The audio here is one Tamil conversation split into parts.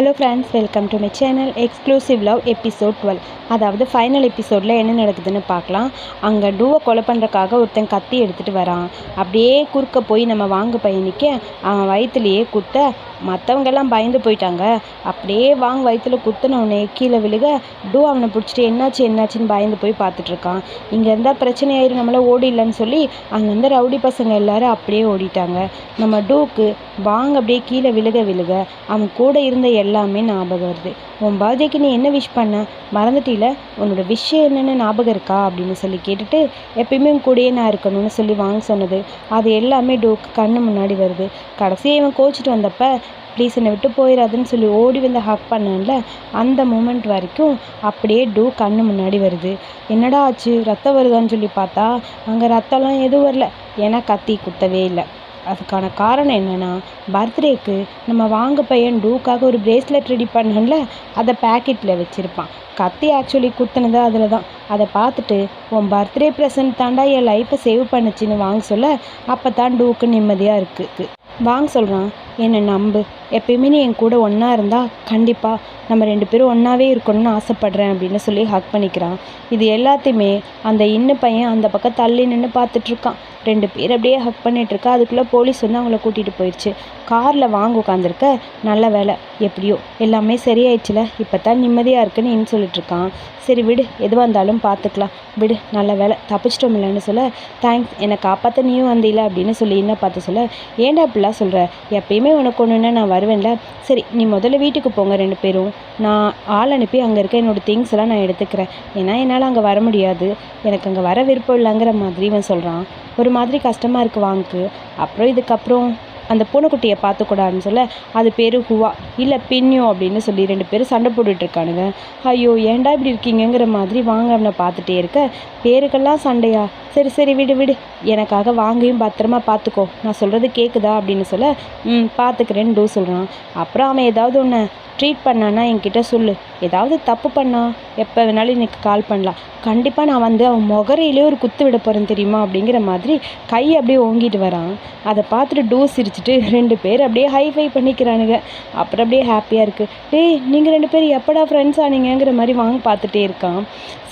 Hello friends welcome to my channel exclusive love episode twelve அதாவது ஃபைனல் எபிசோடில் என்ன நடக்குதுன்னு பார்க்கலாம். அங்கே டூவை கொலை பண்ணுறக்காக ஒருத்தன் கத்தி எடுத்துகிட்டு வரான். அப்படியே குறுக்க போய் நம்ம வாங்க பயணிக்க அவன் வயிற்றுலையே குத்த மற்றவங்கெல்லாம் பயந்து போயிட்டாங்க. அப்படியே வாங்க வயிற்றுல குத்துனவனே கீழே விழுக டூ அவனை பிடிச்சிட்டு என்னாச்சு என்னாச்சுன்னு பயந்து போய் பார்த்துட்ருக்கான் இங்கே இருந்தால் பிரச்சனை ஆயிரும் நம்மள ஓடிடலன்னு சொல்லி அங்கேருந்து ரவுடி பசங்க எல்லாரும் அப்படியே ஓடிட்டாங்க. நம்ம டூக்கு வாங்க அப்படியே கீழே விழுக விழுக அவன் கூட இருந்த எல்லா எல்லாமே ஞாபகம் வருது. உன் பர்த்டேக்கு நீ என்ன விஷ் பண்ண? மறந்துட்டீல? உன்னோட விஷயம் என்னென்னு ஞாபகம் இருக்கா? அப்படின்னு சொல்லி கேட்டுட்டு எப்பயுமே உன் கூடயே நான் இருக்கணும்னு சொல்லி வாங்க சொன்னது. அது எல்லாமே டோக்கு கண்ணு முன்னாடி வருது. கடைசியாக இவன் கோச்சிட்டு வந்தப்ப ப்ளீஸ் என்னை விட்டு போயிடாதுன்னு சொல்லி ஓடி வந்து ஹக் பண்ணல அந்த மூமெண்ட் வரைக்கும் அப்படியே டூ கண்ணு முன்னாடி வருது. என்னடா ஆச்சு? ரத்தம் வருதான்னு சொல்லி பார்த்தா அங்கே ரத்தம்லாம் எதுவும் வரல. ஏன்னா கத்தி குத்தவே இல்லை. அதுக்கான காரணம் என்னென்னா பர்த்டேக்கு நம்ம வாங்க பையன் டூக்காக ஒரு பிரேஸ்லெட் ரெடி பண்ணல அதை பேக்கெட்டில் வச்சுருப்பான். கத்தி ஆக்சுவலி குத்துனது அதில் தான் அதை பார்த்துட்டு உன் பர்த்டே ப்ரெசன்ட் தாண்டா என் லைஃப்பை சேவ் பண்ணுச்சுன்னு வாங்க சொல்ல அப்போ தான் டூக்கு நிம்மதியாக இருக்குது வாங்க சொல்கிறான் என்னை நம்பு. எப்பயுமே நீ என் கூட ஒன்றா இருந்தால் கண்டிப்பாக நம்ம ரெண்டு பேரும் ஒன்றாவே இருக்கணும்னு ஆசைப்பட்றேன் அப்படின்னு சொல்லி ஹக் பண்ணிக்கிறான். இது எல்லாத்தையுமே அந்த இன்னும் பையன் அந்த பக்கம் தள்ளி நின்று பார்த்துட்ருக்கான் ரெண்டு பேர் அப்படியே ஹக் பண்ணிகிட்ருக்கா அதுக்குள்ளே போலீஸ் வந்து அவங்கள கூட்டிகிட்டு போயிடுச்சு காரில் வாங்க உட்காந்துருக்க நல்ல வேலை. எப்படியோ எல்லாமே சரியாயிடுச்சுல. இப்போ தான் நிம்மதியாக இருக்குன்னு இன்னு சொல்லிட்டுருக்கான் சரி விடு எதுவாக இருந்தாலும் பார்த்துக்கலாம் விடு நல்ல வேலை. தப்பிச்சிட்டோம் இல்லைன்னு சொல்ல தேங்க்ஸ் என்னை காப்பாற்ற நீயும் வந்தீல அப்படின்னு சொல்லி என்ன பார்த்து சொல்ல ஏன்டா அப்படிலாம் சொல்கிற எப்பயுமே உனக்கு ஒன்றுன்னா நான் வருவேன்ல. சரி நீ முதல்ல வீட்டுக்கு போங்க ரெண்டு பேரும். நான் ஆள் அனுப்பி அங்கே இருக்க என்னோடய திங்ஸ் எல்லாம் நான் எடுத்துக்கிறேன். ஏன்னா என்னால் அங்கே வர முடியாது. எனக்கு அங்கே வர விருப்பம் இல்லைங்கிற மாதிரி இவன் சொல்கிறான் ஒரு மாதிரி கஷ்டமாக இருக்குது வாங்கு அப்புறம் இதுக்கப்புறம்? அந்த பூனைக்குட்டியை பார்த்துக்கூடாதுன்னு சொல்ல அது பேர் ஹுவா இல்லை பின்யோ அப்படின்னு சொல்லி ரெண்டு பேரும் சண்டை போட்டுட்ருக்கானுங்க ஐயோ ஏன்டா இப்படி இருக்கீங்கங்கிற மாதிரி வாங்க அவனை பார்த்துட்டே இருக்க. பேருக்கெல்லாம் சண்டையா? சரி சரி விடு விடு. எனக்காக வாங்கியும் பத்திரமா பார்த்துக்கோ நான் சொல்கிறது கேட்குதா அப்படின்னு சொல்ல ம் பார்த்துக்கிறேன்னு டூ சொல்கிறான் அப்புறம் அவன் ஏதாவது ஒன்று ட்ரீட் பண்ணானா என்கிட்ட சொல்லு. ஏதாவது தப்பு பண்ணா எப்போ வேணாலும் எனக்கு கால் பண்ணலாம். கண்டிப்பாக நான் வந்து அவன் முகரையிலே ஒரு குத்து விட போகிறேன் தெரியுமா அப்படிங்கிற மாதிரி கை அப்படியே ஓங்கிட்டு வரான். அதை பார்த்துட்டு டூ சிரிச்சிட்டு ரெண்டு பேர் அப்படியே ஹைஃபை பண்ணிக்கிறானுங்க. அப்புறம் அப்படியே ஹாப்பியாக இருக்குது டேய் நீங்கள் ரெண்டு பேரும் எப்படா ஃப்ரெண்ட்ஸ் ஆனீங்கிற மாதிரி வாங்க பார்த்துட்டே இருக்கான்.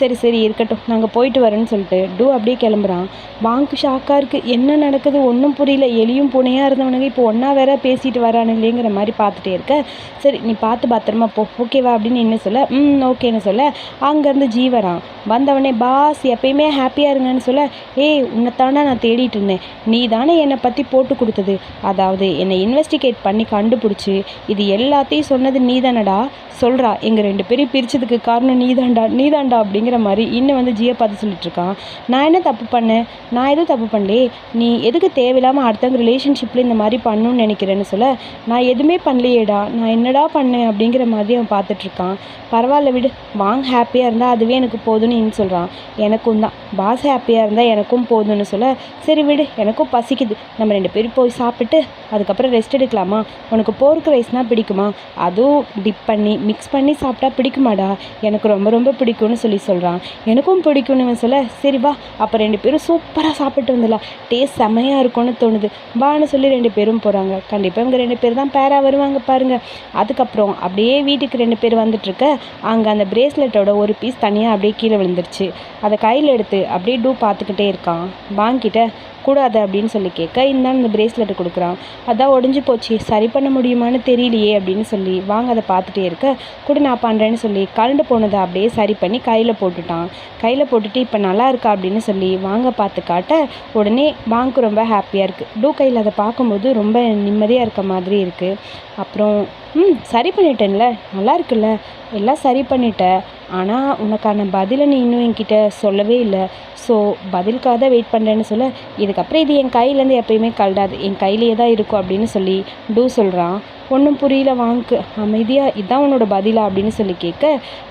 சரி சரி இருக்கட்டும். நாங்கள் போயிட்டு வரோன்னு சொல்லிட்டு டூ அப்படியே கிளம்புறான். வாங்கு ஷாக்காக இருக்குது என்ன நடக்குது ஒன்றும் புரியல. எலியும் புனையாக இருந்தவனுங்க இப்போ ஒன்றா வேற பேசிட்டு வரானுங்களேங்கிற மாதிரி பார்த்துட்டே இருக்க. சரி நீ பார்த்து பத்திரமா போ. ஓகேவா அப்படின்னு என்ன சொல்ல? ம் ஓகேன்னு சொல்ல. அங்கேருந்து ஜீவரான் வந்தவனே பாஸ் எப்பயுமே ஹாப்பியாக இருங்கன்னு சொல்ல. ஏய் உன்னைத்தாண்டா நான் தேடிட்டு இருந்தேன். நீ தானே என்னை பற்றி போட்டு கொடுத்தது. அதாவது என்னை இன்வெஸ்டிகேட் பண்ணி கண்டுபிடிச்சி இது எல்லாத்தையும் சொன்னது நீ தானடா? சொல்கிறா எங்கள் ரெண்டு பேரும் பிரித்ததுக்கு காரணம் நீதாண்டா நீதாண்டா அப்படிங்கிற மாதிரி இன்னும் வந்து ஜியை பார்த்து சொல்லிட்டு இருக்கான். நான் என்ன தப்பு தப்பு பண்ண. நான் எதுவும் தப்பு பண்ணலே. நீ எதுக்கு தேவையில்லாமல் அடுத்தவங்க ரிலேஷன்ஷிப்பில் இந்த மாதிரி பண்ணணும்னு நினைக்கிறேன்னு சொல்ல நான் எதுவுமே பண்ணலையேடா. நான் என்னடா பண்ணேன் அப்படிங்கிற மாதிரி அவன் பார்த்துட்ருக்கான். பரவாயில்ல விடு. வாங்க ஹாப்பியாக இருந்தால் அதுவே எனக்கு போதும்னு சொல்கிறான் எனக்கும் தான். பாஸ் ஹாப்பியாக இருந்தால் எனக்கும் போதும்னு சொல்ல சரி விடு. எனக்கும் பசிக்குது. நம்ம ரெண்டு பேரும் போய் சாப்பிட்டு அதுக்கப்புறம் ரெஸ்ட் எடுக்கலாமா? உனக்கு போர்க்கு ரைஸ்னால் பிடிக்குமா? அதுவும் டிப் பண்ணி மிக்ஸ் பண்ணி சாப்பிட்டா பிடிக்குமாடா? எனக்கு ரொம்ப ரொம்ப பிடிக்கும்னு சொல்லி சொல்கிறான் எனக்கும் பிடிக்கும்னு சொல்ல சரி வா. அப்புறம் ரெண்டு பேரும் சூப்பராக சாப்பிட்டு வந்துடலாம் டேஸ்ட் செமையாக இருக்கும்னு தோணுது. வான்னு சொல்லி ரெண்டு பேரும் போகிறாங்க கண்டிப்பாக இவங்க ரெண்டு பேர் தான் பேராக வருவாங்க பாருங்கள் அதுக்கப்புறம் அப்படியே வீட்டுக்கு ரெண்டு பேர் வந்துட்டுருக்க. அங்கே அந்த பிரேஸ்லெட்டோட ஒரு பீஸ் தனியாக அப்படியே கீழே விழுந்துருச்சு. அதை கையில் எடுத்து அப்படியே டூ பார்த்துக்கிட்டே இருக்கான். வாங்கிட்ட. கூடாது அப்படின்னு சொல்லி கேட்க இந்தான் இந்த பிரேஸ்லெட் கொடுக்குறான். அதான் ஒடிஞ்சு போச்சு சரி பண்ண முடியுமான்னு தெரியலையே அப்படின்னு சொல்லி வாங்க அதை பார்த்துட்டே இருக்க. கூட நான் பண்ணுறேன்னு சொல்லி கலண்டு போனதை அப்படியே சரி பண்ணி கையில் போட்டுட்டான். கையில் போட்டுட்டு இப்போ நல்லா இருக்கா? அப்படின்னு சொல்லி வாங்க பார்த்து காட்ட உடனே வாங்க ரொம்ப ஹாப்பியாக இருக்குது டூ கையில் அதை பார்க்கும்போது ரொம்ப நிம்மதியாக இருக்க மாதிரி இருக்குது அப்புறம் ம் சரி பண்ணிட்டேன்ல நல்லா இருக்குல்ல எல்லாம் சரி பண்ணிட்டேன் ஆனால் உனக்கான பதிலை நீ இன்னும் என்கிட்ட சொல்லவே இல்லை. ஸோ பதிலுக்காக தான் வெயிட் பண்ணுறேன்னு சொல்ல இதுக்கப்புறம் இது என் கையிலேருந்து எப்பயுமே கலடாது என் கையிலேயே தான் இருக்கும் அப்படின்னு சொல்லி டூ சொல்கிறான் ஒன்றும் புரியல வாங்கு. அமைதியாக இதான் உன்னோட பதிலா அப்படின்னு சொல்லி கேட்க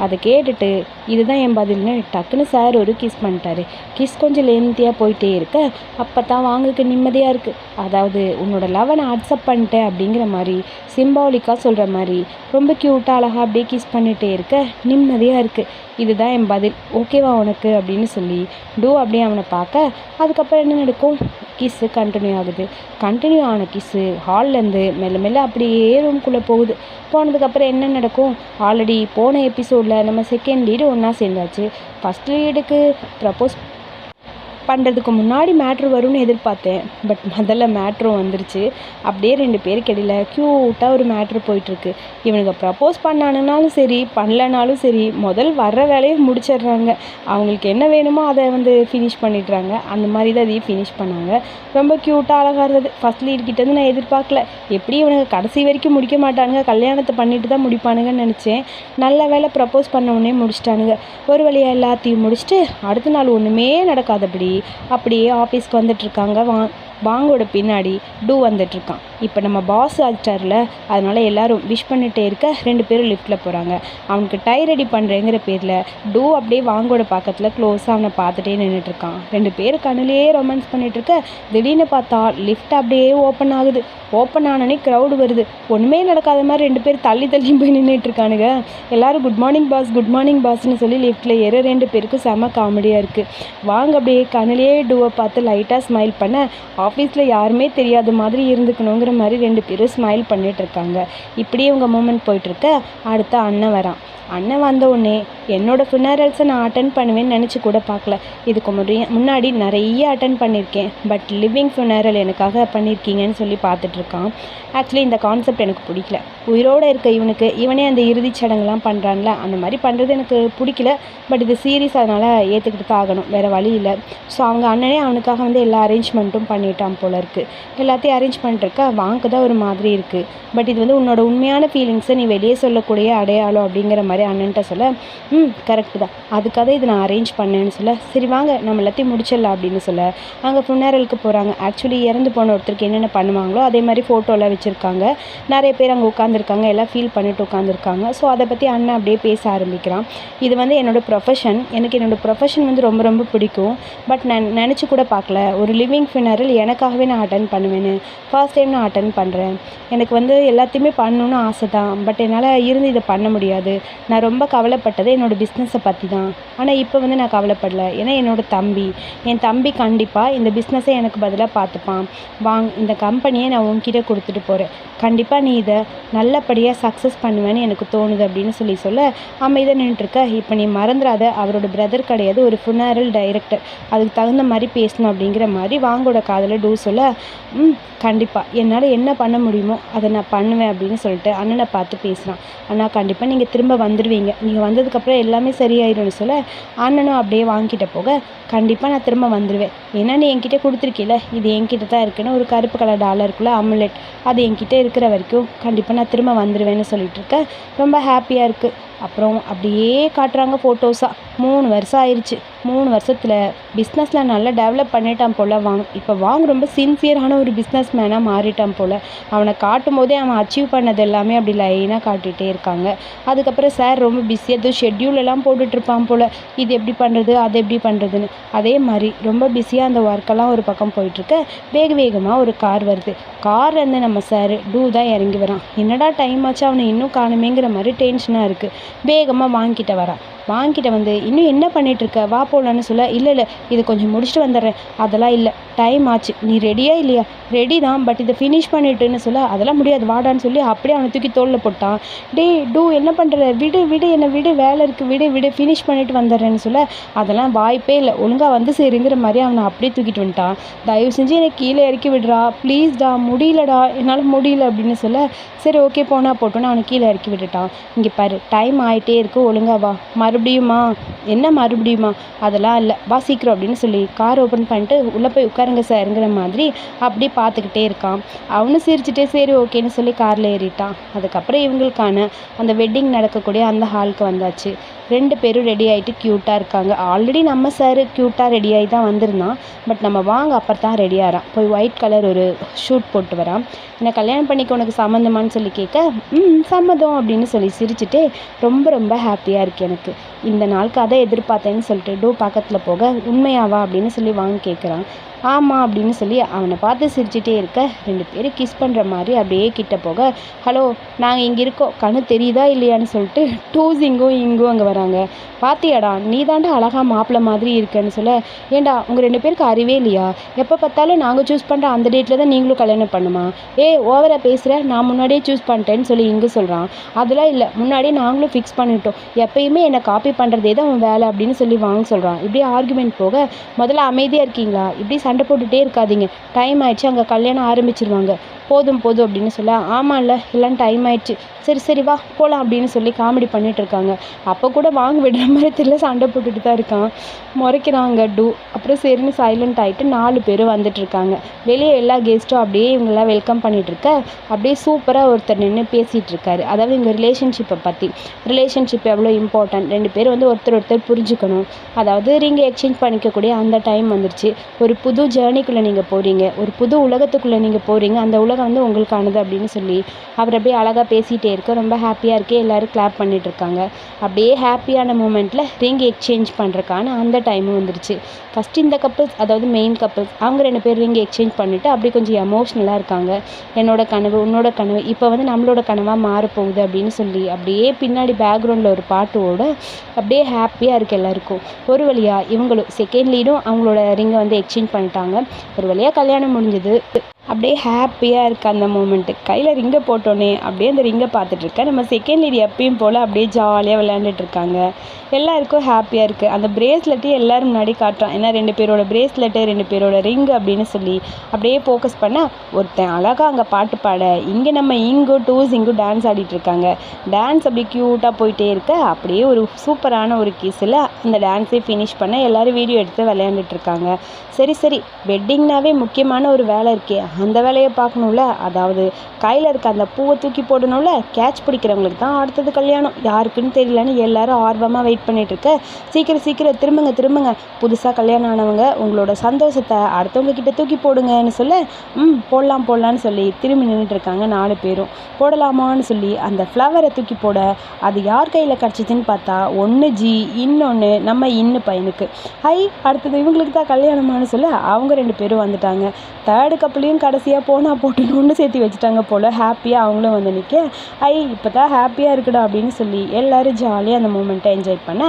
அதை கேட்டுட்டு இதுதான் என் பதில்னு டக்குன்னு சார் ஒரு கிஸ் பண்ணிட்டாரு. கிஸ் கொஞ்சம் லென்த்தியாக போயிட்டே இருக்க அப்போ தான் வாங்குக்கு நிம்மதியாக இருக்குது அதாவது உன்னோட லவ் நான் அக்செப்ட் பண்ணிட்டேன் அப்படிங்கிற மாதிரி சிம்பாலிக்காக சொல்கிற மாதிரி ரொம்ப க்யூட்டாக அழகாக அப்படியே கிஸ் பண்ணிகிட்டே இருக்க நிம்மதியாக இருக்குது இதுதான் என் பதில். ஓகேவா உனக்கு அப்படின்னு சொல்லி டூ அப்படியே அவனை பார்க்க அதுக்கப்புறம் என்ன நடக்கும்? கிஸ்ஸு கண்டினியூ ஆகுது. கண்டினியூ ஆன கிஸ்ஸு ஹால்லேருந்து மெல்ல மெல்ல அப்படியே ரூம்குள்ளே போகுது. போனதுக்கப்புறம் என்ன நடக்கும்? ஆல்ரெடி போன எபிசோடில் நம்ம செகண்ட் லீடு ஒன்றா சேர்ந்தாச்சு. ஃபஸ்ட் லீடுக்கு ப்ரப்போஸ் பண்ணுறதுக்கு முன்னாடி மேட்ரு வரும்னு எதிர்பார்த்தேன். பட் முதல்ல மேட்ரும் வந்துருச்சு. அப்படியே ரெண்டு பேருக்கு இடையில க்யூட்டாக ஒரு மேட்ரு போயிட்டுருக்கு. இவனுங்க ப்ரப்போஸ் பண்ணானுனாலும் சரி பண்ணலனாலும் சரி முதல் வர்ற வேலையை முடிச்சிடுறாங்க. அவங்களுக்கு என்ன வேணுமோ அதை வந்து ஃபினிஷ் பண்ணிடுறாங்க. அந்த மாதிரி தான் அதையும் ஃபினிஷ் பண்ணாங்க. ரொம்ப க்யூட்டாக அழகாக இருந்தது. ஃபஸ்ட் லீட் கிட்டேருந்து நான் எதிர்பார்க்கல. எப்படி இவனுங்க கடைசி வரைக்கும் முடிக்க மாட்டானுங்க. கல்யாணத்தை பண்ணிட்டு தான் முடிப்பானுங்கன்னு நினச்சேன். நல்ல வேலை ப்ரப்போஸ் பண்ண உடனே முடிச்சிட்டானுங்க. ஒரு வழியாக எல்லாத்தையும் முடிச்சுட்டு அடுத்த நாள் ஒன்றுமே நடக்காதபடி அப்படியே ஆஃபீஸ்க்கு வந்துட்டுருக்காங்க வா வாங்கோட பின்னாடி டூ வந்துட்டுருக்கான். இப்போ நம்ம பாஸ் ஆகிட்டார்ல அதனால் எல்லாரும் விஷ் பண்ணிகிட்டே இருக்க ரெண்டு பேரும் லிஃப்ட்டில் போகிறாங்க அவனுக்கு டை ரெடி பண்ணுறேங்கிற பேரில் டூ அப்படியே வாங்கோட பக்கத்தில் க்ளோஸாக அவனை பார்த்துட்டே நின்றுட்டுருக்கான் ரெண்டு பேர் கண்ணிலேயே ரொமான்ஸ் பண்ணிட்டு இருக்க திடீர்னு பார்த்தா லிஃப்ட் அப்படியே ஓப்பன் ஆகுது. ஓப்பன் ஆனோடனே க்ரௌடு வருது. ஒன்றுமே நடக்காத மாதிரி ரெண்டு பேர் தள்ளி தள்ளி போய் நின்றுட்டுருக்கானுங்க எல்லோரும் எல்லாரும் good morning boss good morning பாஸ்னு சொல்லி லிஃப்ட்டில் ஏற ரெண்டு பேருக்கும் செம காமெடியாக இருக்குது வாங்க அப்படியே கண்ணிலேயே டூவை பார்த்து லைட்டாக ஸ்மைல் பண்ண ஆஃபீஸில் யாருமே தெரியாத மாதிரி இருந்துக்கணுங்கிற மாதிரி ரெண்டு பேரும் ஸ்மைல் பண்ணிட்டு இருக்காங்க. இப்படியே உங்கள் மூமெண்ட் போயிட்டுருக்க அடுத்த அண்ணன் வரான். அண்ணன் வந்த உடனே என்னோட ஃபினரல்ஸை நான் அட்டன் பண்ணுவேன்னு நினச்சி கூட பார்க்கல. இதுக்கு முறைய முன்னாடி நிறைய அட்டன் பண்ணியிருக்கேன். பட் லிவிங் ஃபினரல் எனக்காக பண்ணியிருக்கீங்கன்னு சொல்லி பார்த்துட்ருக்கான் ஆக்சுவலி இந்த கான்செப்ட் எனக்கு பிடிக்கல. உயிரோடு இருக்க இவனுக்கு இவனே அந்த இறுதிச் சடங்குலாம் பண்ணுறான்ல அந்த மாதிரி பண்ணுறது எனக்கு பிடிக்கல. பட் இது சீரியஸ் அதனால் ஏற்றுக்கிட்டு தான் ஆகணும். வேறு வழி இல்லை. ஸோ அவங்க அண்ணனே அவனுக்காக வந்து எல்லா அரேஞ்ச்மெண்ட்டும் பண்ணிட்டான் போல இருக்குது எல்லாத்தையும் அரேஞ்ச் பண்ணிட்டுருக்க வாங்க தான் ஒரு மாதிரி இருக்குது பட் இது வந்து உன்னோட உண்மையான ஃபீலிங்ஸை நீ வெளியே சொல்லக்கூடிய அடையாளம் அப்படிங்கிற மாதிரி அண்ணன்ட்ட சொல்ல ம் கரெக்டு தான். அதுக்காக இது நான் அரேஞ்ச் பண்ணேன்னு சொல்ல சரி வாங்க நம்ம எல்லாத்தையும் முடிச்சிடலாம் அப்படின்னு சொல்ல. அங்கே ஃபுனரலுக்கு போகிறாங்க ஆக்சுவலி இறந்து போன ஒருத்தருக்கு என்னென்ன பண்ணுவாங்களோ அதே மாதிரி ஃபோட்டோலாம் வச்சுருக்காங்க. நிறைய பேர் அங்கே உட்காந்துருக்காங்க எல்லாம் ஃபீல் பண்ணிட்டு உட்காந்துருக்காங்க ஸோ அதை பற்றி அண்ணன் அப்படியே பேச ஆரம்பிக்கிறான். இது வந்து என்னோடய ப்ரொஃபஷன் எனக்கு என்னோடய ப்ரொஃபஷன் வந்து ரொம்ப ரொம்ப பிடிக்கும். பட் நான் நினச்சி கூட பார்க்கல. ஒரு லிவிங் ஃபினரல் எனக்காகவே நான் அட்டன் பண்ணுவேன்னு. ஃபர்ஸ்ட் டைம் நான் அட்டன் பண்ணுறேன் எனக்கு வந்து எல்லாத்தையுமே பண்ணணும்னு ஆசை தான் பட் என்னால் இருந்து இதை பண்ண முடியாது. நான் ரொம்ப கவலைப்பட்டது என்னோடய பிஸ்னஸை பற்றி தான் ஆனால் இப்போ வந்து நான் கவலைப்படலை. ஏன்னா என்னோடய தம்பி. என் தம்பி கண்டிப்பாக இந்த பிஸ்னஸை எனக்கு பதிலாக பார்த்துப்பான் வாங் இந்த கம்பெனியை நான் உன்கிட்ட கொடுத்துட்டு போகிறேன் கண்டிப்பாக நீ இதை நல்லபடியாக சக்ஸஸ் பண்ணுவேன்னு எனக்கு தோணுது அப்படின்னு சொல்லி சொல்ல அமைதியாக நின்றுருக்க இப்போ நீ மறந்துடாத அவரோட பிரதர் கிடையாது. ஒரு ஃபுனரல் டைரக்டர் அதுக்கு தகுந்த மாதிரி பேசணும் அப்படிங்கிற மாதிரி வாங்கோட காதில் டூ சொல்ல ம் கண்டிப்பாக என்னால் என்ன பண்ண முடியுமோ அதை நான் பண்ணுவேன் அப்படின்னு சொல்லிட்டு அண்ணனை பார்த்து பேசுகிறான் ஆனால் கண்டிப்பாக நீங்கள் திரும்ப வந்துடுவீங்க. நீங்கள் வந்ததுக்கப்புறம் எல்லாமே சரியாயிரும்னு சொல்ல அண்ணனும் அப்படியே வாங்கிட்ட போக கண்டிப்பாக நான் திரும்ப வந்துடுவேன் ஏன்னா நீ என்கிட்ட கொடுத்துருக்கீல இது என்கிட்ட தான் இருக்குன்னு ஒரு கருப்பு கலர் டாலர் இருக்குல்ல அமுலெட் அது என்கிட்ட இருக்கிற வரைக்கும் கண்டிப்பாக நான் திரும்ப வந்துடுவேன்னு சொல்லிட்டு இருக்கேன் ரொம்ப ஹாப்பியாக இருக்குது அப்புறம் அப்படியே காட்டுறாங்க ஃபோட்டோஸாக மூணு வருஷம் ஆயிடுச்சு மூணு வருஷத்தில் பிஸ்னஸில் நல்லா டெவலப் பண்ணிட்டான் போல். வாங் இப்போ வாங் ரொம்ப சின்சியரான ஒரு பிஸ்னஸ் மேனாக மாறிட்டான் போல். அவனை காட்டும் போதே அவன் அச்சீவ் பண்ணது எல்லாமே அப்படி லைனாக காட்டிகிட்டே இருக்காங்க. அதுக்கப்புறம் சார் ரொம்ப பிஸியாக எதுவும் ஷெட்யூல் எல்லாம் போட்டுட்ருப்பான் போல். இது எப்படி பண்ணுறது அது எப்படி பண்ணுறதுன்னு அதே மாதிரி ரொம்ப பிஸியாக அந்த ஒர்க்கெல்லாம் ஒரு பக்கம் போயிட்டுருக்க. வேக வேகமாக ஒரு கார் வருது. கார்லேருந்து நம்ம சார் டூ தான் இறங்கி வரான். என்னடா டைம் ஆச்சு அவனை இன்னும் காணுமேங்கிற மாதிரி டென்ஷனாக இருக்குது வேகமாக வாங்கிட்ட வரான். வாங்கிட்ட வந்து இன்னும் என்ன பண்ணிகிட்ருக்க வா போ போகலான்னு சொல்ல இல்லை இல்லை இது கொஞ்சம் முடிச்சுட்டு வந்துடுறேன். அதெல்லாம் இல்லை. டைம் ஆச்சு. நீ ரெடியா இல்லையா? ரெடி தான் பட் இதை ஃபினிஷ் பண்ணிட்டுன்னு சொல்ல அதெல்லாம் முடியாது. வாடான்னு சொல்லி அப்படியே அவனை தூக்கி தோளில் போட்டான். டே டூ என்ன பண்ணுற விடு விடு என்னை விடு வேலை இருக்குது விடு விடு ஃபினிஷ் பண்ணிட்டு வந்துடுறேன்னு சொல்ல அதெல்லாம் வாய்ப்பே இல்லை. ஒழுங்காக வந்து சரிங்கிற மாதிரி அவனை அப்படியே தூக்கிட்டு வந்துட்டான். தயவு செஞ்சு என்னை கீழே இறக்கி விடுறா. ப்ளீஸ்டா முடியலடா என்னால் முடியல அப்படின்னு சொல்ல சரி ஓகே போனால் போட்டோன்னு அவனை கீழே இறக்கி விட்டுட்டான். இங்கே பாரு டைம் ஆகிட்டே இருக்கு ஒழுங்கா வா. மறுபடியுமா? என்ன மறுபடியுமா? அதெல்லாம் இல்லை. வா சீக்கிரம் அப்படின்னு சொல்லி கார் ஓப்பன் பண்ணிட்டு உள்ளே போய் உட்காருங்க சார்ங்கிற மாதிரி அப்படி பார்த்துக்கிட்டே இருக்கான். அவனும் சிரிச்சுட்டே சரி ஓகேன்னு சொல்லி காரில் ஏறிட்டான். அதுக்கப்புறம் இவங்களுக்கான அந்த வெட்டிங் நடக்கக்கூடிய அந்த ஹாலுக்கு வந்தாச்சு. ரெண்டு பேரும் ரெடி ஆகிட்டு க்யூட்டாக இருக்காங்க. ஆல்ரெடி நம்ம சார் க்யூட்டாக ரெடி ஆகி தான் வந்திருந்தான். பட் நம்ம வாங்க அப்புறம் தான் ரெடி ஆகிறான் போய் ஒயிட் கலர் ஒரு ஷூட் போட்டு வரான். என்னை கல்யாணம் பண்ணிக்க உனக்கு சம்மந்தமான்னு சொல்லி கேட்க ம் சம்மதம் அப்படின்னு சொல்லி சிரிச்சுட்டு ரொம்ப ரொம்ப ஹாப்பியாக இருக்கு எனக்கு. இந்த நாளுக்கு அதை எதிர்பார்த்தேன்னு சொல்லிட்டு டூ பக்கத்தில் போக உண்மையாவா? அப்படின்னு சொல்லி வாங்க கேட்குறான். ஆமாம் அப்படின்னு சொல்லி அவனை பார்த்து சிரிச்சிட்டே இருக்க. ரெண்டு பேரும் கிஸ் பண்ணுற மாதிரி அப்படியே கிட்ட போக ஹலோ நாங்கள் இங்கே இருக்கோம். கண்ணு தெரியுதா இல்லையான்னு சொல்லிட்டு டூஸ் இங்கும் இங்கும் அங்கே வர வராங்க பாத்தியாடா நீ தாண்டா அழகா மாப்பிள்ள மாதிரி இருக்கேன்னு சொல்ல ஏண்டா உங்கள் ரெண்டு பேருக்கு அறிவே இல்லையா? எப்போ பார்த்தாலும் நாங்கள் சூஸ் பண்ணுற அந்த டேட்டில் தான் நீங்களும் கல்யாணம் பண்ணுமா? ஏ ஓவராக பேசுகிற நான் முன்னாடியே சூஸ் பண்ணிட்டேன்னு சொல்லி இங்கே சொல்கிறான் அதெல்லாம் இல்லை முன்னாடியே நாங்களும் ஃபிக்ஸ் பண்ணிட்டோம். எப்பயுமே என்னை காப்பி பண்ணுறதே தான் உன் வேலை அப்படின்னு சொல்லி வாங்க சொல்கிறான் இப்படியே ஆர்குமெண்ட் போக முதல்ல அமைதியாக இருக்கீங்களா? இப்படி சண்டை போட்டுகிட்டே இருக்காதீங்க. டைம் ஆயிடுச்சு அங்கே கல்யாணம் ஆரம்பிச்சிருவாங்க. போதும் போதும் அப்படின்னு சொல்ல ஆமாம்ல எல்லாம் டைம் ஆயிடுச்சு. சரி சரி வா போகலாம் அப்படின்னு சொல்லி காமெடி பண்ணிட்டு இருக்காங்க. அப்போ கூட வாங்க விடுற மாதிரி தெரியல சண்டை போட்டுட்டு தான் இருக்கான். முறைக்கிறாங்க டூ. அப்புறம் சரின்னு சைலண்ட் ஆகிட்டு நாலு பேர் வந்துட்டு இருக்காங்க. வெளியே எல்லா கெஸ்ட்டும் அப்படியே இவங்கெல்லாம் வெல்கம் பண்ணிட்டு இருக்க அப்படியே சூப்பராக ஒருத்தர் நின்று பேசிகிட்டு இருக்காரு. அதாவது இவங்க ரிலேஷன்ஷிப்பை பற்றி ரிலேஷன்ஷிப் எவ்வளோ இம்பார்ட்டன்ட் ரெண்டு பேரும் வந்து ஒருத்தர் ஒருத்தர் புரிஞ்சுக்கணும். அதாவது நீங்கள் எக்ஸ்சேஞ்ச் பண்ணிக்கக்கூடிய அந்த டைம் வந்துருச்சு. ஒரு புது ஜேர்னிக்குள்ளே நீங்கள் போகிறீங்க ஒரு புது உலகத்துக்குள்ளே நீங்கள் போகிறீங்க அந்த உலக உலகம் வந்து உங்களுக்கானது அப்படின்னு சொல்லி அவர் அப்படியே அழகாக பேசிகிட்டே இருக்க. ரொம்ப ஹாப்பியாக இருக்கே. எல்லோரும் கிளாப் பண்ணிகிட்டு இருக்காங்க. அப்படியே ஹாப்பியான மூமெண்ட்டில் ரிங் எக்ஸ்சேஞ்ச் பண்ணுறக்கான அந்த டைமும் வந்துருச்சு. ஃபஸ்ட்டு இந்த கப்புள்ஸ் அதாவது மெயின் கப்புள்ஸ் அவங்க ரெண்டு பேர் ரிங் எக்ஸ்சேஞ்ச் பண்ணிவிட்டு அப்படியே கொஞ்சம் எமோஷ்னலாக இருக்காங்க. என்னோட கனவு உன்னோட கனவு இப்போ வந்து நம்மளோட கனவாக மாறப்போகுது அப்படின்னு சொல்லி அப்படியே பின்னாடி பேக்ரவுண்டில் ஒரு பாட்டோட அப்படியே ஹாப்பியாக இருக்குது எல்லாருக்கும். ஒரு வழியாக இவங்களும் செகண்ட் லீடும் அவங்களோட ரிங்கை வந்து எக்ஸ்சேஞ்ச் பண்ணிட்டாங்க. ஒரு வழியாக கல்யாணம் முடிஞ்சது. அப்படியே ஹாப்பியாக இருக்குது அந்த மூமெண்ட்டு கையில் ரிங்கை போட்டோன்னே அப்படியே அந்த ரிங்கை பார்த்துட்ருக்கேன் நம்ம செகண்ட் லேடி எப்பயும் போல் அப்படியே ஜாலியாக விளையாண்டுட்டு இருக்காங்க. எல்லாருக்கும் ஹாப்பியாக இருக்குது அந்த பிரேஸ்லெட்டையும் எல்லோரும் முன்னாடி காட்டுறான். ஏன்னா ரெண்டு பேரோட பிரேஸ்லெட்டு ரெண்டு பேரோட ரிங் அப்படின்னு சொல்லி அப்படியே ஃபோக்கஸ் பண்ண ஒருத்தன் அழகாக அங்கே பாட்டு பாட இங்கே நம்ம இங்கு டூ இங்கோ டான்ஸ் ஆடிட்டுருக்காங்க டான்ஸ் அப்படியே க்யூட்டாக போயிட்டே இருக்க. அப்படியே ஒரு சூப்பரான ஒரு கீஸில் அந்த டான்ஸே ஃபினிஷ் பண்ண எல்லோரும் வீடியோ எடுத்து விளையாண்டுட்டு இருக்காங்க. சரி சரி. வெட்டிங்னாவே முக்கியமான ஒரு வேலை இருக்கே. அந்த வேலையை பார்க்கணும்ல? அதாவது கையில் இருக்க அந்த பூவை தூக்கி போடணும்ல? கேட்ச் பிடிக்கிறவங்களுக்கு தான் அடுத்தது கல்யாணம். யாருக்குன்னு தெரியலன்னு எல்லாரும் ஆர்வமாக வெயிட் பண்ணிகிட்ருக்க சீக்கிரம் சீக்கிரம் திரும்புங்க திரும்புங்க. புதுசாக கல்யாணம் ஆனவங்க உங்களோட சந்தோஷத்தை அடுத்தவங்க கிட்ட தூக்கி போடுங்கன்னு சொல்ல. ம் போடலாம் போடலான்னு சொல்லி திரும்பி நின்றுட்டுருக்காங்க நாலு பேரும். போடலாமான்னு சொல்லி அந்த ஃப்ளவரை தூக்கி போட அது யார் கையில் கிடச்சிதுன்னு பார்த்தா ஒன்று ஜி இன்னொன்று நம்ம இன்னு பையனுக்கு. ஹை அடுத்தது இவங்களுக்கு தான் கல்யாணமானு சொல்ல. அவங்க ரெண்டு பேரும் வந்துட்டாங்க. தேர்டு கப்புளையும் கடைசியாக போனால் போட்டுன்னு ஒன்று சேர்த்து வச்சுட்டாங்க போல். ஹாப்பியாக அவங்களும் வந்து நிற்க ஐ இப்போ தான் ஹாப்பியாக இருக்குடா அப்படின்னு சொல்லி எல்லோரும் ஜாலியாக அந்த மூமெண்ட்டை என்ஜாய் பண்ண.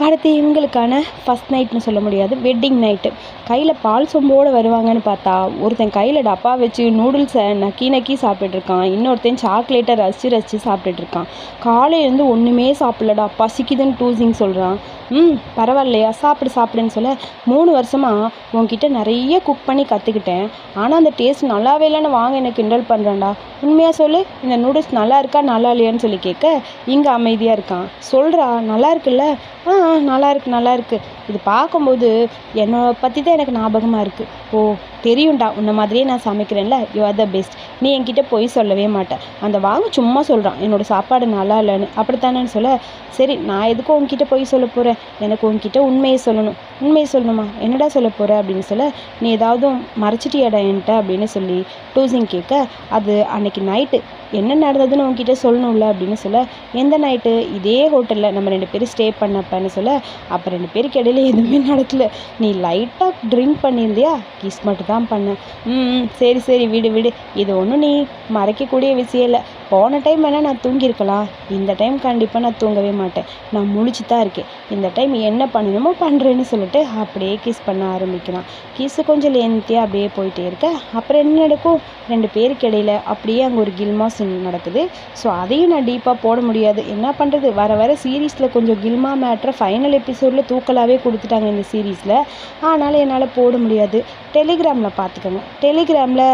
அடுத்து இவங்களுக்கான ஃபஸ்ட் நைட்னு சொல்ல முடியாது வெட்டிங் நைட்டு கையில் பால் சொம்போடு வருவாங்கன்னு பார்த்தா ஒருத்தன் கையில் டப்பா வச்சு நூடுல்ஸை நக்கி நக்கி சாப்பிட்டுருக்கான் இன்னொருத்தன் சாக்லேட்டை ரசித்து ரசித்து சாப்பிட்டுட்ருக்கான். காலையிலேருந்து ஒன்றுமே சாப்பிட்லடா பசிக்குதுன்னு டூசிங் சொல்கிறான் ம் பரவாயில்லையா சாப்பிடு சாப்பிடுன்னு சொல்ல மூணு வருஷமாக உன்கிட்ட நிறைய குக் பண்ணி கற்றுக்கிட்டேன் ஆனால் அந்த டேஸ்ட் நல்லாவே இல்லைன்னு வாங்க எனக்கு கிண்டல் பண்ணுறேன்டா உண்மையாக சொல்லு இந்த நூடுல்ஸ் நல்லா இருக்கா நல்லா இல்லையான்னு சொல்லி கேட்க இங்கே அமைதியாக இருக்கான். சொல்கிறா நல்லா இருக்குல்ல? ஆ, நல்லா இருக்குது நல்லா இருக்குது இது பார்க்கும்போது என்னை பற்றி தான் எனக்கு ஞாபகமாக இருக்குது ஓ தெரியும்டா உன்னை மாதிரியே நான் சமைக்கிறேன்ல யூ ஆர் த பெஸ்ட் நீ என்கிட்ட போய் சொல்லவே மாட்டேன். அந்த வாங்க சும்மா சொல்கிறான் என்னோட சாப்பாடு நல்லா இல்லைன்னு. அப்படித்தானேன்னு சொல்ல சரி நான் எதுக்கும் உன்கிட்ட போய் சொல்ல போகிறேன் எனக்கு உன்கிட்ட உண்மையை சொல்லணும். உண்மையை சொல்லணுமா? என்னடா சொல்ல போகிற அப்படின்னு சொல்ல நீ ஏதாவது மறைச்சிட்டியாடா என்கிட்ட? அப்படின்னு சொல்லி டூசிங் கேட்க அது அன்னைக்கு நைட்டு என்ன நடந்ததுன்னு உன்கிட்ட சொல்லணும்ல? அப்படின்னு சொல்ல எந்த நைட்டு இதே ஹோட்டலில் நம்ம ரெண்டு பேரும் ஸ்டே பண்ணப்பன்னு சொல்ல அப்போ ரெண்டு பேருக்கு இடையில எதுவுமே நடக்கல. நீ லைட்டாக ட்ரிங்க் பண்ணியிருந்தியா? கிஸ் மட்டும் தான் பண்ண. ம், சரி சரி விடு விடு. இது ஒன்றும் நீ மறைக்கக்கூடிய விஷயம் இல்லை. போன டைம் வேணால் நான் தூங்கியிருக்கலாம். இந்த டைம் கண்டிப்பாக நான் தூங்கவே மாட்டேன். நான் முழிச்சு தான் இருக்கேன். இந்த டைம் என்ன பண்ணணுமோ பண்ணுறேன்னு சொல்லிட்டு அப்படியே கிஸ் பண்ண ஆரம்பிக்கிறான். கிஸ்ஸு கொஞ்சம் லென்த்தியாக அப்படியே போயிட்டே இருக்க. அப்புறம் என்ன நடக்கும்? ரெண்டு பேருக்கு இடையில அப்படியே அங்கே ஒரு கில்மா சீன் நடக்குது. ஸோ அதையும் நான் டீப்பாக போட முடியாது. என்ன பண்ணுறது வர வர சீரீஸில் கொஞ்சம் கில்மா மேட்ரை ஃபைனல் எபிசோடில் தூக்கலாகவே கொடுத்துட்டாங்க இந்த சீரீஸில் ஆனாலும் என்னால் போட முடியாது. டெலிகிராமில் பார்த்துக்கோங்க. டெலிகிராமில்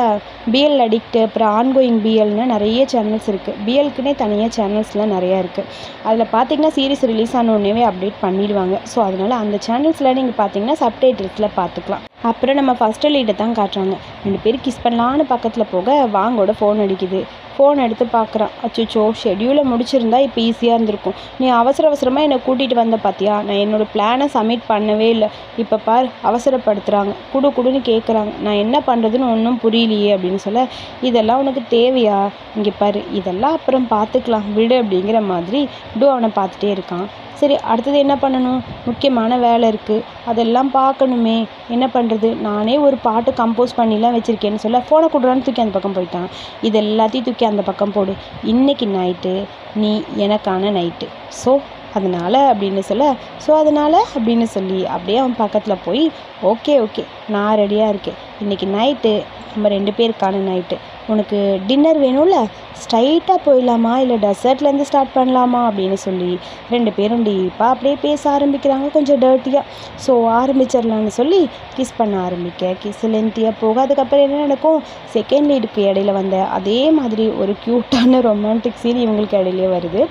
பிஎல் அடிக்ட் அப்புறம் ஆன்கோயிங் பிஎல்னு நிறைய சேனல்ஸ் இருக்குது பிஎல்க்குனே தனியாக சேனல்ஸ்லாம் நிறையா இருக்குது அதில் பார்த்தீங்கன்னா சீரிஸ் ரிலீஸ் ஆன அப்டேட் பண்ணிடுவாங்க. ஸோ அதனால் அந்த சேனல்ஸில் நீங்கள் பார்த்தீங்கன்னா சப்டைட்டில்ஸில் பார்த்துக்கலாம் அப்புறம் நம்ம ஃபஸ்ட்டு லீடை தான் காட்டுறாங்க. ரெண்டு பேரும் கிஸ் பண்ணலான்னு பக்கத்தில் போக வாங்கோட ஃபோன் அடிக்குது. ஃபோன் எடுத்து பார்க்குறான். அச்சோ ஷெடியூலை முடிச்சிருந்தா இப்போ ஈஸியாக இருந்திருக்கும். நீ அவசர அவசரமாக என்னை கூட்டிகிட்டு வந்த பார்த்தியா நான் என்னோடய பிளானை சப்மிட் பண்ணவே இல்லை. இப்போ பார் அவசரப்படுத்துகிறாங்க குடு குடுன்னு கேட்குறாங்க நான் என்ன பண்ணுறதுன்னு ஒன்றும் புரியலையே அப்படின்னு சொல்ல இதெல்லாம் உனக்கு தேவையா? இங்கே பாரு இதெல்லாம் அப்புறம் பார்த்துக்கலாம் விடு அப்படிங்கிற மாதிரி டூ அவனை பார்த்துட்டே இருக்கான். சரி அடுத்தது என்ன பண்ணணும்? முக்கியமான வேலை இருக்குது அதெல்லாம் பார்க்கணுமே. என்ன பண்ணுறது நானே ஒரு பாட்டு கம்போஸ் பண்ணிலாம் வச்சுருக்கேன்னு சொல்ல ஃபோனை கொடுறான்னு தூக்கி அந்த பக்கம் போயிட்டான். இது எல்லாத்தையும் தூக்கி அந்த பக்கம் போடு. இன்னைக்கு நைட்டு நீ எனக்கான நைட்டு ஸோ அதனால் அப்படின்னு சொல்ல ஸோ அதனால் அப்படின்னு சொல்லி அப்படியே அவன் பக்கத்தில் போய் ஓகே ஓகே நான் ரெடியாக இருக்கேன். இன்றைக்கி நைட்டு நம்ம ரெண்டு பேருக்கான நைட்டு உனக்கு டின்னர் வேணும்ல? ஸ்ட்ரைட்டாக போயிடலாமா? இல்லை டெசர்ட்லேருந்து ஸ்டார்ட் பண்ணலாமா? அப்படின்னு சொல்லி ரெண்டு பேரும் டீப்பாக அப்படியே பேச ஆரம்பிக்கிறாங்க. கொஞ்சம் டர்ட்டியாக ஸோ ஆரம்பிச்சிடலான்னு சொல்லி கிஸ் பண்ண ஆரம்பிக்க. கிஸ் லென்த்தியாக போக அதுக்கப்புறம் என்ன நடக்கும்? செகண்ட் லீடுக்கு இடையில வந்த அதே மாதிரி ஒரு க்யூட்டான ரொமான்டிக் சீன் இவங்களுக்கு இடையிலே வருது.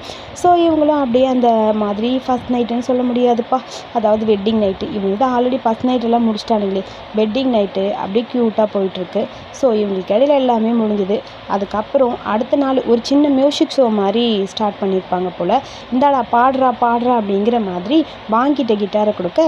ஸோ இவங்களும் அப்படியே அந்த மாதிரி ஃபஸ்ட் நைட்டுன்னு சொல்ல முடியாதுப்பா. அதாவது வெட்டிங் நைட்டு இவங்க தான் ஆல்ரெடி ஃபஸ்ட் நைட்டெல்லாம் முடிச்சிட்டானுங்களே. வெட்டிங் நைட்டு அப்படியே க்யூட்டாக போயிட்டுருக்கு. ஸோ இவங்களுக்கு இடையில எல்லாமே முடிஞ்சுது. அதுக்கப்புறம் அடுத்த நாள் ஒரு சின்ன மியூசிக் ஷோ மாதிரி ஸ்டார்ட் பண்ணியிருப்பாங்க போல். இந்தாடா பாடுறா பாடுறா அப்படிங்கிற மாதிரி வாங்கிட்ட கிட்டாரை கொடுக்க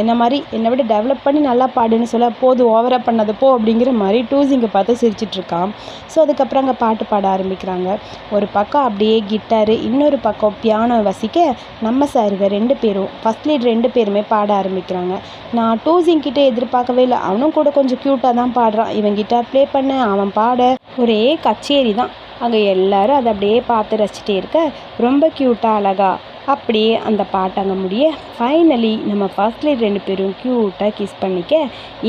என்ன மாதிரி என்னை விட டெவலப் பண்ணி நல்லா பாடுன்னு சொல்ல போதும் ஓவராக பண்ணது போ அப்படிங்கிற மாதிரி டூசிங்கை பார்த்து சிரிச்சிட்ருக்கான் ஸோ அதுக்கப்புறம் அங்கே பாட்டு பாட ஆரம்பிக்கிறாங்க. ஒரு பக்கம் அப்படியே கிட்டாரு இன்னொரு பக்கம் பியானோ வசிக்க நம்ம சாருங்க ரெண்டு பேரும் ஃபஸ்ட் லீட் ரெண்டு பேருமே பாட ஆரம்பிக்கிறாங்க. நான் டூசிங் கிட்டே எதிர்பார்க்கவே இல்லை. அவனும் கூட கொஞ்சம் க்யூட்டாக தான் பாடுறான். இவன் கிட்டார் ப்ளே பண்ண அவன் பாட ஒரே கச்சேரி தான். அங்கே எல்லாரும் அதை அப்படியே பார்த்து ரசிச்சிட்டே இருக்க ரொம்ப க்யூட்டாக அழகா அப்படியே அந்த பாட்டாங்க அங்கே முடிய ஃபைனலி நம்ம ஃபஸ்ட்லி ரெண்டு பேரும் க்யூட்டாக கிஸ் பண்ணிக்க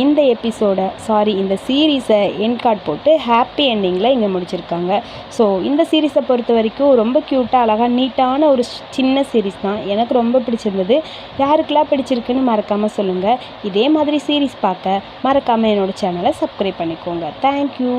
இந்த எபிசோடை சாரி இந்த சீரீஸை என் கார்ட் போட்டு ஹாப்பி எண்டிங்கில் இங்கே முடிச்சிருக்காங்க. ஸோ இந்த சீரீஸை பொறுத்த வரைக்கும் ரொம்ப க்யூட்டாக அழகாக நீட்டான ஒரு சின்ன சீரீஸ் தான். எனக்கு ரொம்ப பிடிச்சிருந்தது. யாருக்கெல்லாம் பிடிச்சிருக்குன்னு மறக்காமல் சொல்லுங்கள் இதே மாதிரி சீரீஸ் பார்க்க மறக்காமல் என்னோடய சேனலை சப்ஸ்கிரைப் பண்ணிக்கோங்க. தேங்க்யூ